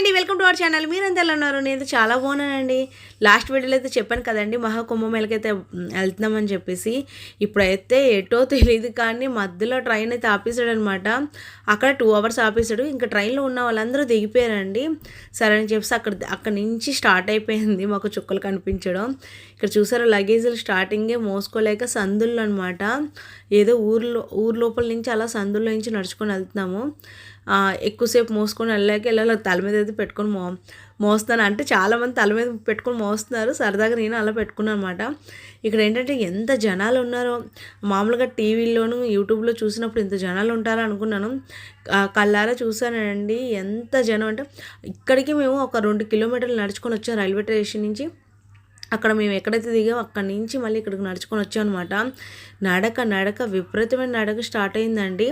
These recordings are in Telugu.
అండి వెల్కమ్ టు అవర్ ఛానల్. మీరు ఎలా ఉన్నారు? నేను చాలా బాగున్నానండి. లాస్ట్ వీడియోలో అయితే చెప్పాను కదండి మహాకుంభమేళకి అయితే వెళ్తున్నామని చెప్పేసి. ఇప్పుడైతే ఎటో తెలియదు కానీ మధ్యలో ట్రైన్ అయితే ఆపేసాడు అనమాట అక్కడ టూ అవర్స్ ఆపేసాడు ఇంకా ట్రైన్లో ఉన్న వాళ్ళందరూ దిగిపోయారండి. సరే అని చెప్పేసి అక్కడ అక్కడ నుంచి స్టార్ట్ అయిపోయింది మాకు చుక్కలు కనిపించడం. ఇక్కడ చూసారు లగేజీలు స్టార్టింగే మోసుకోలేక సందుల్లో అనమాట ఏదో ఊర్లో ఊరు లోపల నుంచి అలా సందుల్లో నుంచి నడుచుకొని వెళ్తున్నాము. ఎక్కువసేపు మోసుకొని వెళ్ళాక వెళ్ళాలి తల మీద అయితే పెట్టుకొని మో మోస్తాను. అంటే చాలామంది తల మీద పెట్టుకొని మోస్తున్నారు. సరదాగా నేను అలా పెట్టుకున్నాను అనమాట ఇక్కడ ఏంటంటే ఎంత జనాలు ఉన్నారో. మామూలుగా టీవీలోను యూట్యూబ్లో చూసినప్పుడు ఇంత జనాలు ఉంటారో అనుకున్నాను. కళ్ళారా చూసానండి ఎంత జనం అంటే ఇక్కడికి మేము ఒక రెండు కిలోమీటర్లు నడుచుకొని వచ్చాం రైల్వే స్టేషన్ నుంచి. అక్కడ మేము ఎక్కడైతే దిగామో అక్కడి నుంచి మళ్ళీ ఇక్కడికి నడుచుకొని వచ్చాం అనమాట నడక నడక విపరీతమైన నడక స్టార్ట్ అయిందండి.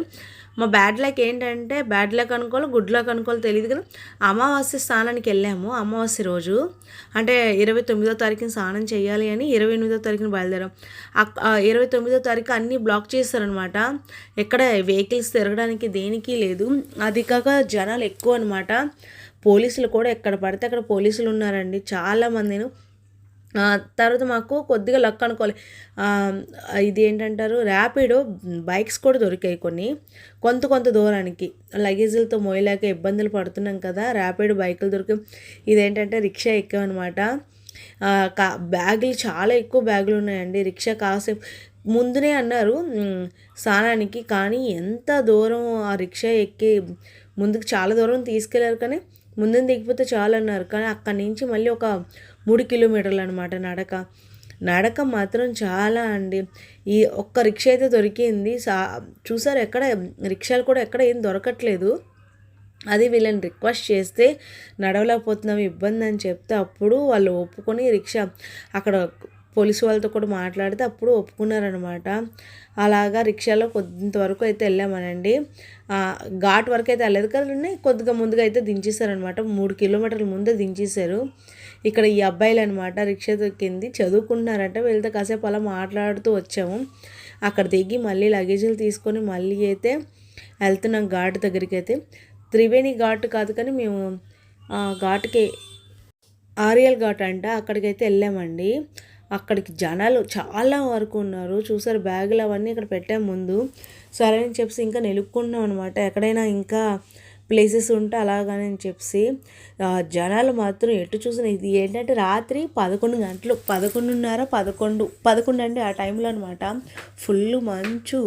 మా బ్యాడ్ లక్ ఏంటంటే బ్యాడ్ లక్ అనుకోవాలి గుడ్ లక్ అనుకోవాలి తెలియదు కానీ అమావాస్య స్నానానికి వెళ్ళాము అమావాస్య రోజు. అంటే ఇరవై తొమ్మిదో తారీఖున స్నానం చేయాలి అని ఇరవై ఎనిమిదో తారీఖున బయలుదేరాం. ఇరవై తొమ్మిదో తారీఖు అన్నీ బ్లాక్ చేస్తారనమాట ఎక్కడ వెహికల్స్ తిరగడానికి దేనికి లేదు. అది కాక జనాలు ఎక్కువ అనమాట పోలీసులు కూడా ఎక్కడ పడితే అక్కడ పోలీసులు ఉన్నారండి. చాలామందిను తర్వాత మాకు కొద్దిగా లక్ అనుకోవాలి. ఇది ఏంటంటారు ర్యాపిడో బైక్స్ కూడా దొరికాయి కొన్ని. కొంత కొంత దూరానికి. లగేజీలతో మోయలేక ఇబ్బందులు పడుతున్నాం కదా ర్యాపిడ్ బైకులు దొరికాయి. ఇదేంటంటే రిక్షా ఎక్కామన్నమాట. కా బ్యాగులు చాలా ఎక్కువ బ్యాగులు ఉన్నాయండి. రిక్షా కాసేపు ముందునే అన్నారు స్నానానికి కానీ ఎంత దూరం ఆ రిక్షా ఎక్కి ముందుకు చాలా దూరం తీసుకెళ్ళారు కానీ ముందుని దిగిపోతే చాలు అన్నారు. కానీ అక్కడి నుంచి మళ్ళీ ఒక మూడు కిలోమీటర్లు అనమాట నడక. నడక మాత్రం చాలా అండి. ఈ ఒక్క రిక్షా అయితే దొరికింది. సా చూసారు ఎక్కడ? రిక్షాలు కూడా ఎక్కడ ఏం దొరకట్లేదు. అది వీళ్ళని రిక్వెస్ట్ చేస్తే నడవలేకపోతున్నాం ఇబ్బంది అని చెప్తే అప్పుడు వాళ్ళు ఒప్పుకొని రిక్షా అక్కడ పోలీసు వాళ్ళతో కూడా మాట్లాడితే అప్పుడు ఒప్పుకున్నారనమాట అలాగా రిక్షాలో కొంతవరకు అయితే వెళ్ళామనండి. ఘాట్ వరకు అయితే వెళ్ళలేదు. కదండి కొద్దిగా ముందుగా అయితే దించేశారనమాట మూడు కిలోమీటర్ల ముందే దించేశారు. ఇక్కడ ఈ అబ్బాయిలు అనమాట రిక్షా దొక్కింది. చదువుకుంటున్నారంట. వీళ్ళతో కాసేపు అలా మాట్లాడుతూ వచ్చాము. అక్కడ దిగి మళ్ళీ లగేజీలు తీసుకొని మళ్ళీ అయితే వెళ్తున్నాం ఘాట్ దగ్గరికి అయితే త్రివేణి ఘాట్ కాదు కానీ మేము ఘాట్కి ఆరియల్ ఘాట్ అంట. అక్కడికైతే వెళ్ళామండి. అక్కడికి జనాలు చాలా వరకు ఉన్నారు. చూసారు బ్యాగులు అవన్నీ ఇక్కడ పెట్టాము ముందు. సరే అని చెప్పి ఇంకా నిలుపుకున్నాం అనమాట ఎక్కడైనా ఇంకా ప్లేసెస్ ఉంటే అలాగని చెప్పి జనాలు మాత్రం ఎటు చూసిన ఇది ఏంటంటే రాత్రి పదకొండు గంటలు పదకొండున్నర పదకొండు పదకొండు అండి ఆ టైంలో అనమాట ఫుల్ మంచు.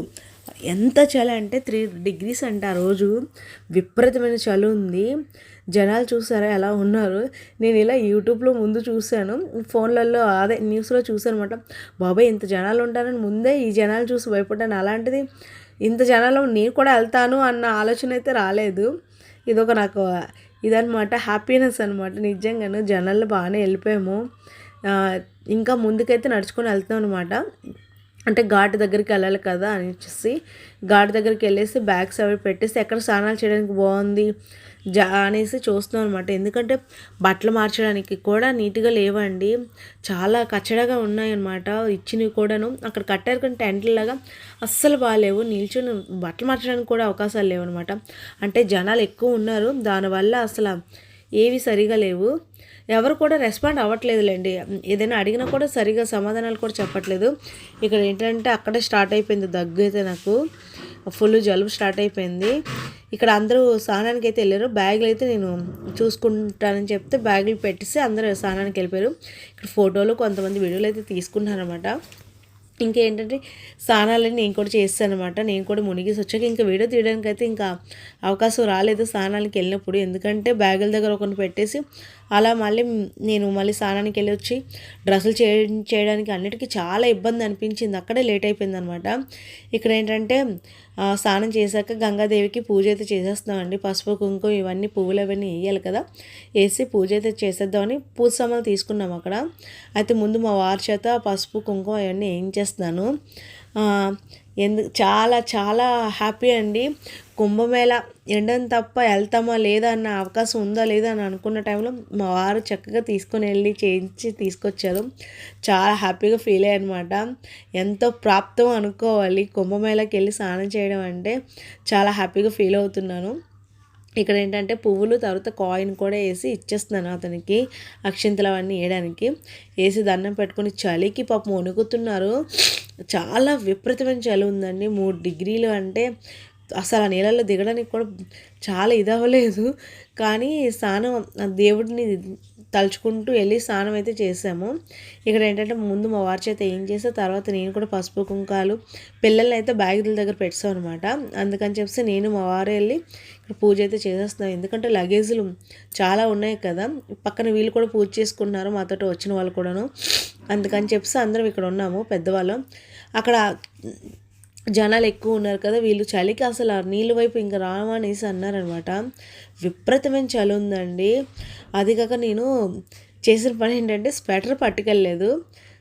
ఎంత చలి అంటే త్రీ డిగ్రీస్ అంట ఆ రోజు. విపరీతమైన చలి ఉంది. జనాలు చూసారా ఎలా ఉన్నారు? నేను ఇలా యూట్యూబ్లో ముందు చూశాను. ఫోన్లలో అదే న్యూస్లో చూశాను అనమాట బాబాయ్ ఇంత జనాలు ఉంటారని ముందే ఈ జనాలు చూసి భయపడ్డాను. అలాంటిది ఇంత జనాలు నేను కూడా వెళ్తాను అన్న ఆలోచన అయితే రాలేదు. ఇదొక నాకు ఇదనమాట హ్యాపీనెస్ అనమాట నిజంగాను జనాలు బాగానే వెళ్ళిపోయాము. ఇంకా ముందుకైతే నడుచుకొని వెళ్తాం అనమాట అంటే ఘాట్ దగ్గరికి వెళ్ళాలి కదా అనేసి ఘాట్ దగ్గరికి వెళ్ళేసి బ్యాగ్స్ అవి పెట్టేసి ఎక్కడ స్నానాలు చేయడానికి బాగుంది జా అనేసి చూస్తున్నాం అనమాట ఎందుకంటే బట్టలు మార్చడానికి కూడా నీట్గా లేవండి. చాలా కచ్చడగా ఉన్నాయన్నమాట. ఇచ్చినవి కూడాను. అక్కడ కట్టారు కానీ టెంట్లలాగా అస్సలు బాగాలేవు నిల్చుని బట్టలు మార్చడానికి కూడా అవకాశాలు లేవు అనమాట అంటే జనాలు ఎక్కువ ఉన్నారు. దానివల్ల అసలు ఏవి సరిగా లేవు. ఎవరు కూడా రెస్పాండ్ అవ్వట్లేదులేండి. ఏదైనా అడిగినా కూడా సరిగా సమాధానాలు కూడా చెప్పట్లేదు. ఇక్కడ ఏంటంటే అక్కడే స్టార్ట్ అయిపోయింది దగ్గు అయితే నాకు. ఫుల్ జలుబు స్టార్ట్ అయిపోయింది. ఇక్కడ అందరూ స్నానానికి అయితే వెళ్ళారు. బ్యాగులు అయితే నేను చూసుకుంటానని చెప్తే బ్యాగులు పెట్టేసి అందరూ స్నానానికి వెళ్ళిపోయారు. ఇక్కడ ఫోటోలు కొంతమంది వీడియోలు అయితే తీసుకున్నారనమాట ఇంకేంటంటే స్నానాలని నేను కూడా చేస్తాను అనమాట నేను కూడా మునిగేసి వచ్చాక ఇంకా వీడియో తీయడానికి అయితే ఇంకా అవకాశం రాలేదు స్నానానికి వెళ్ళినప్పుడు. ఎందుకంటే బ్యాగుల దగ్గర ఒకరిని పెట్టేసి అలా మళ్ళీ నేను మళ్ళీ స్నానానికి వెళ్ళి వచ్చి డ్రెస్సులు చేయడానికి అన్నిటికీ చాలా ఇబ్బంది అనిపించింది. అక్కడే లేట్ అయిపోయింది అనమాట ఇక్కడ ఏంటంటే స్నానం చేశాక గంగాదేవికి పూజ అయితే చేసేస్తామండి పసుపు కుంకుమ ఇవన్నీ పువ్వులు అవన్నీ వేయాలి కదా. వేసి పూజ అయితే చేసేద్దామని పూజ సామాన్లు తీసుకున్నాం అక్కడ. అయితే ముందు మా వారి చేత పసుపు కుంకుమ అవన్నీ ఏం చేస్తున్నాను ఎందు చాలా చాలా హ్యాపీ అండి. కుంభమేళ ఎండని తప్ప వెళ్తామా లేదా అన్న అవకాశం ఉందా లేదా అని అనుకున్న టైంలో మా వారు చక్కగా తీసుకొని వెళ్ళి చేయించి తీసుకొచ్చారు. చాలా హ్యాపీగా ఫీల్ అయ్యనమాట ఎంతో ప్రాప్తం అనుకోవాలి. కుంభమేళకి వెళ్ళి స్నానం చేయడం అంటే చాలా హ్యాపీగా ఫీల్ అవుతున్నాను. ఇక్కడ ఏంటంటే పువ్వులు తర్వాత కాయిన్ కూడా వేసి ఇచ్చేస్తున్నాను అతనికి అక్షింతలు అవన్నీ వేయడానికి. వేసి దండం పెట్టుకొని చలికి పాపం వణుకుతున్నారు. చాలా విపరీతమైన చలి ఉందండి. మూడు డిగ్రీలు అంటే అసలు ఆ నీళ్ళల్లో దిగడానికి కూడా చాలా ఇది అవ్వలేదు కానీ స్నానం ఆ దేవుడిని తలుచుకుంటూ వెళ్ళి స్నానం అయితే చేసాము. ఇక్కడ ఏంటంటే ముందు మా వారి చేత ఏం చేస్తే తర్వాత నేను కూడా పసుపు కుంకాలు పిల్లల్ని అయితే బ్యాగుల దగ్గర పెట్టాం అనమాట అందుకని చెప్పేసి నేను మా వారు వెళ్ళి ఇక్కడ పూజ అయితే చేసేస్తున్నాం. ఎందుకంటే లగేజ్లు చాలా ఉన్నాయి కదా పక్కన వీళ్ళు కూడా పూజ చేసుకున్నారు మాతో వచ్చిన వాళ్ళు కూడాను. అందుకని చెప్పేసి అందరం ఇక్కడ ఉన్నాము పెద్దవాళ్ళం. అక్కడ జనాలు ఎక్కువ ఉన్నారు కదా వీళ్ళు చలికి అసలు ఆ నీళ్ళ వైపు ఇంకా రామనేసి అన్నారనమాట. విపరీతమైన చలి ఉందండి. అది కాక నేను చేసిన పని ఏంటంటే స్వెటర్ పట్టుకెళ్ళలేదు.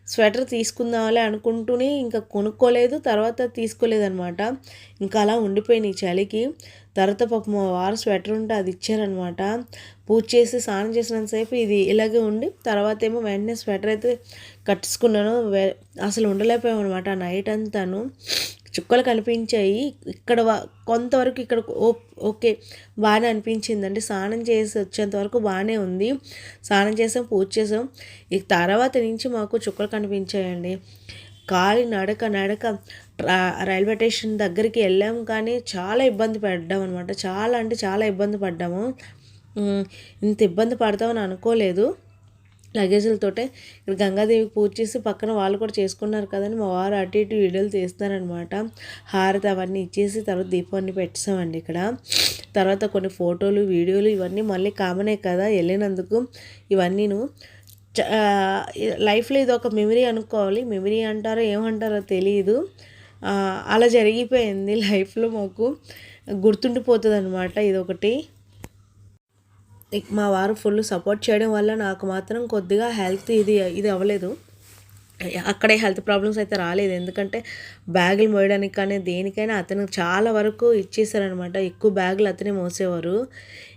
స్వెటర్ తీసుకుందామలే అనుకుంటూనే ఇంకా కొనుక్కోలేదు తర్వాత తీసుకోలేదనమాట. ఇంకా అలా ఉండిపోయినాయి చలికి. తర్వాత పాప మా వారు స్వెటర్ ఉంటే అది ఇచ్చారనమాట. పూజ చేసి స్నానం చేసినంతసేపు ఇది ఇలాగే ఉండి తర్వాత ఏమో వెంటనే స్వెటర్ అయితే కట్టుకున్నాను. అసలు ఉండలేకపోయాం అనమాట నైట్ అంతాను. చుక్కలు కనిపించాయి. ఇక్కడ కొంతవరకు ఇక్కడ ఓకే బాగానే అనిపించిందండి. స్నానం చేసి వచ్చేంత వరకు బాగానే ఉంది. స్నానం చేసాం పూజ చేసాం. ఇక తర్వాత నుంచి మాకు చుక్కలు కనిపించాయండి. కాలి నడక నడక రైల్వే స్టేషన్ దగ్గరికి వెళ్ళాం కానీ చాలా ఇబ్బంది పడ్డాం అనమాట చాలా అంటే చాలా ఇబ్బంది పడ్డాము. ఇంత ఇబ్బంది పడతామని అనుకోలేదు. లగేజీలతోటే ఇక్కడ గంగాదేవికి పూజ చేసి పక్కన వాళ్ళు కూడా చేసుకున్నారు కదని మా వారు అటు ఇటు వీడియోలు తీస్తున్నారనమాట హారతి అవన్నీ ఇచ్చేసి తర్వాత దీపాన్ని పెట్టామండి ఇక్కడ. తర్వాత కొన్ని ఫోటోలు వీడియోలు ఇవన్నీ మళ్ళీ కామనే కదా వెళ్ళినందుకు ఇవన్నీను. లైఫ్లో ఇది ఒక మెమరీ అనుకోవాలి. మెమరీ అంటారో ఏమంటారో తెలియదు అలా జరిగిపోయింది లైఫ్లో మాకు. గుర్తుండిపోతుంది అనమాట ఇదొకటి. మా వారు ఫుల్ సపోర్ట్ చేయడం వల్ల నాకు మాత్రం కొద్దిగా హెల్త్ ఇది ఇది అవ్వలేదు. అక్కడే హెల్త్ ప్రాబ్లమ్స్ అయితే రాలేదు. ఎందుకంటే బ్యాగులు మోయడానికి కానీ దేనికైనా అతను చాలా వరకు ఇచ్చేసారనమాట ఎక్కువ బ్యాగులు అతనే మోసేవారు.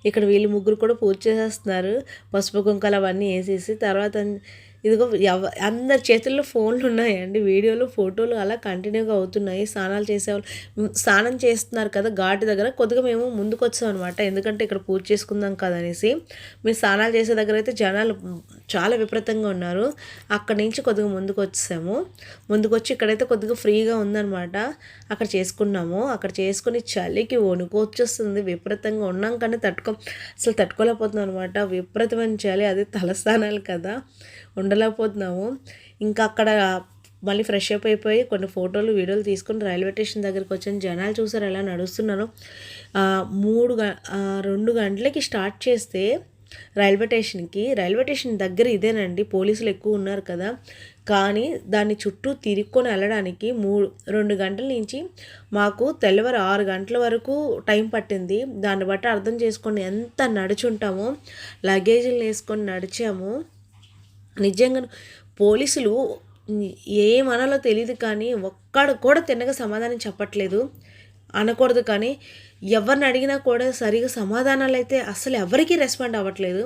ఇక్కడ వీళ్ళు ముగ్గురు కూడా పూజ చేసేస్తున్నారు. పసుపు కుంకాలు అవన్నీ వేసేసి తర్వాత ఇదిగో ఎవ అందరి చేతుల్లో ఫోన్లు ఉన్నాయండి. వీడియోలు ఫోటోలు అలా కంటిన్యూగా అవుతున్నాయి. స్నానాలు చేసేవాళ్ళు స్నానం చేస్తున్నారు కదా ఘాటు దగ్గర. కొద్దిగా మేము ముందుకు వచ్చాం అనమాట ఎందుకంటే ఇక్కడ పూజ చేసుకుందాం కదా అనేసి మేము స్నానాలు చేసే దగ్గర అయితే జనాలు చాలా విపరీతంగా ఉన్నారు. అక్కడి నుంచి కొద్దిగా ముందుకు వచ్చాము ముందుకు వచ్చి ఇక్కడైతే కొద్దిగా ఫ్రీగా ఉందన్నమాట. అక్కడ చేసుకున్నాము. అక్కడ చేసుకుని చలికి వణుకు వచ్చేస్తుంది. విపరీతంగా ఉన్నాం కానీ తట్టుకో అసలు తట్టుకోలేకపోతున్నాం అనమాట విపరీతమైన చలి. అది తలస్థానాలు కదా. ఉండలేకపోతున్నాము. ఇంకా అక్కడ మళ్ళీ ఫ్రెష్ అప్ అయిపోయి కొన్ని ఫోటోలు వీడియోలు తీసుకుని రైల్వే స్టేషన్ దగ్గరికి వచ్చిన. జనాలు చూసారు ఎలా నడుస్తున్నాను. మూడు రెండు గంటలకి స్టార్ట్ చేస్తే రైల్వే స్టేషన్కి రైల్వే స్టేషన్ దగ్గర ఇదేనండి పోలీసులు ఎక్కువ ఉన్నారు కదా. కానీ దాన్ని చుట్టూ తిరుక్కొని వెళ్ళడానికి మూడు రెండు గంటల నుంచి మాకు తెల్లవారు ఆరు గంటల వరకు టైం పట్టింది. దాన్ని బట్టి అర్థం చేసుకొని ఎంత నడుచుంటామో లగేజీలు వేసుకొని నడిచాము. నిజంగా పోలీసులు ఏమనాలో తెలియదు కానీ ఒక్కడు కూడా తిన్నగా సమాధానం చెప్పట్లేదు అనకూడదు కానీ ఎవరిని అడిగినా కూడా సరిగా సమాధానాలు అయితే అసలు ఎవరికీ రెస్పాండ్ అవ్వట్లేదు.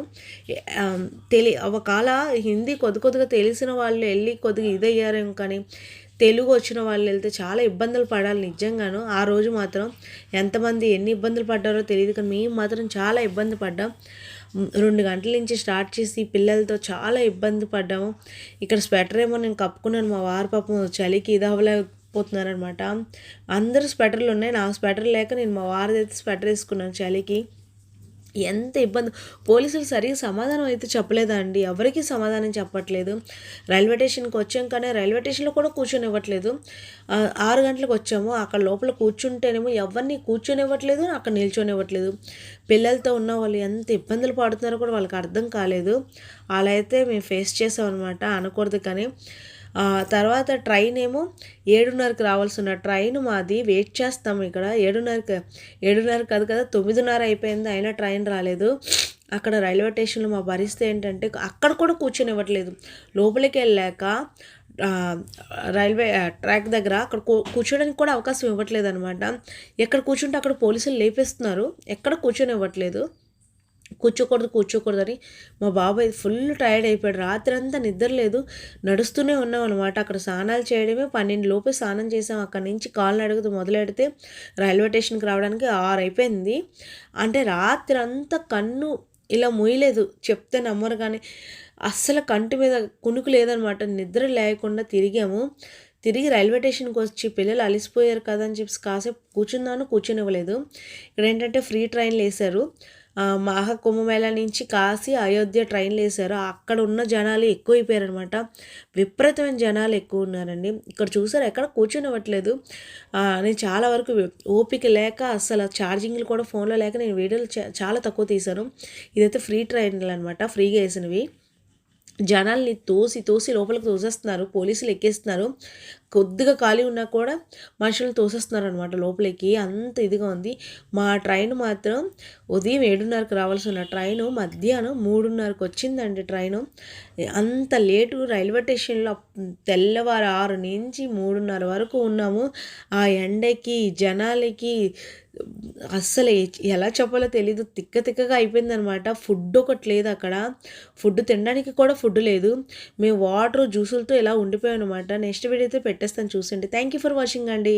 తెలి ఒకవేళ హిందీ కొద్ది కొద్దిగా తెలిసిన వాళ్ళు వెళ్ళి కొద్దిగా ఇదయ్యారేమో కానీ తెలుగు వచ్చిన వాళ్ళు వెళ్తే చాలా ఇబ్బందులు పడాలి నిజంగాను. ఆ రోజు మాత్రం ఎంతమంది ఎన్ని ఇబ్బందులు పడ్డారో తెలియదు కానీ మేము మాత్రం చాలా ఇబ్బంది పడ్డాం. రెండు గంటల నుంచి స్టార్ట్ చేసి పిల్లలతో చాలా ఇబ్బంది పడ్డాము. ఇక్కడ స్వెటర్ ఏమో నేను కప్పుకున్నాను. మా వారి పాపం చలికి ఇది అందరూ స్వెటర్లు ఉన్నాయి. నా స్వెటర్ లేక నేను మా వారిది అయితే స్వెటర్ వేసుకున్నాను చలికి. ఎంత ఇబ్బంది. పోలీసులు సరిగ్గా సమాధానం అయితే చెప్పలేదా అండి ఎవరికి సమాధానం చెప్పట్లేదు. రైల్వే స్టేషన్కి వచ్చాం కానీ రైల్వే స్టేషన్లో కూడా కూర్చొనివ్వట్లేదు. ఆరు గంటలకు వచ్చాము. అక్కడ లోపల కూర్చుంటేనేమో ఎవరిని కూర్చొనివ్వట్లేదు అక్కడ నిల్చొనివ్వట్లేదు. పిల్లలతో ఉన్న వాళ్ళు ఎంత ఇబ్బందులు పడుతున్నారో కూడా వాళ్ళకి అర్థం కాలేదు. అలా అయితే మేము ఫేస్ చేసామన్నమాట. అనమాట అనకూడదు కానీ తర్వాత ట్రైన్ ఏమో ఏడున్నరకి రావాల్సిన ట్రైన్ మాది వెయిట్ చేస్తాము ఇక్కడ. ఏడున్నరకి ఏడున్నర కాదు కదా తొమ్మిదిన్నర అయిపోయింది అయినా ట్రైన్ రాలేదు. అక్కడ రైల్వే స్టేషన్లో మా పరిస్థితి ఏంటంటే అక్కడ కూడా కూర్చొని ఇవ్వట్లేదు లోపలికి వెళ్ళాక రైల్వే ట్రాక్ దగ్గర అక్కడ కూర్చోడానికి కూడా అవకాశం ఇవ్వట్లేదు అనమాట ఎక్కడ కూర్చుంటే అక్కడ పోలీసులు లేపేస్తున్నారు. ఎక్కడ కూర్చొని ఇవ్వట్లేదు కూర్చోకూడదు కూర్చోకూడదు అని మా బాబాయ్ ఫుల్ టైర్డ్ అయిపోయాడు. రాత్రి అంతా నిద్ర లేదు. నడుస్తూనే ఉన్నాం అనమాట అక్కడ స్నానాలు చేయడమే. పన్నెండు లోపే స్నానం చేసాం అక్కడ నుంచి కాళ్ళు అడుగుతూ మొదలెడితే రైల్వే స్టేషన్కి రావడానికి ఆరు అయిపోయింది. అంటే రాత్రి అంతా కన్ను ఇలా మొయ్యలేదు. చెప్తే నమ్మరు కానీ అస్సలు కంటి మీద కునుకు లేదనమాట నిద్ర లేకుండా తిరిగాము. తిరిగి రైల్వే స్టేషన్కి వచ్చి పిల్లలు అలిసిపోయారు కదా అని చెప్పి కాసేపు కూర్చున్నాను కూర్చునివ్వలేదు. ఇక్కడ ఏంటంటే ఫ్రీ ట్రైన్లు వేశారు. మహా కుంభమేళా నుంచి కాశీ అయోధ్య ట్రైన్లు వేశారు. అక్కడ ఉన్న జనాలు ఎక్కువైపోయారనమాట విపరీతమైన జనాలు ఎక్కువ ఉన్నారండి ఇక్కడ చూసారు ఎక్కడ కూర్చొనివ్వట్లేదు. నేను చాలా వరకు ఓపిక లేక అసలు ఛార్జింగ్లు కూడా ఫోన్లో లేక నేను వీడియోలు చాలా తక్కువ తీశాను. ఇదైతే ఫ్రీ ట్రైన్లు అనమాట ఫ్రీగా వేసినవి. జనాల్ని తోసి తోసి లోపలికి తోసేస్తున్నారు పోలీసులు ఎక్కేస్తున్నారు. కొద్దిగా ఖాళీ ఉన్నా కూడా మనుషులను తోసేస్తున్నారు అనమాట లోపలికి. అంత ఇదిగా ఉంది. మా ట్రైన్ మాత్రం ఉదయం ఏడున్నరకు రావాల్సిన ట్రైను మధ్యాహ్నం మూడున్నరకు వచ్చిందండి ట్రైను. అంత లేటు రైల్వే స్టేషన్లో తెల్లవారు ఆరు నుంచి మూడున్నర వరకు ఉన్నాము. ఆ ఎండకి జనాలకి అస్సలు ఎలా చెప్పాలో తెలీదు. తిక్క తిక్కగా అయిపోయిందనమాట. ఫుడ్ ఒకటి లేదు అక్కడ. ఫుడ్ తినడానికి కూడా ఫుడ్ లేదు. మేము వాటర్ జ్యూసులతో ఇలా ఉండిపోయాం అనమాట నెక్స్ట్ వీడియో అయితే పెట్టేస్తాను చూసండి థ్యాంక్ యూ ఫర్ వాచింగ్ అండి.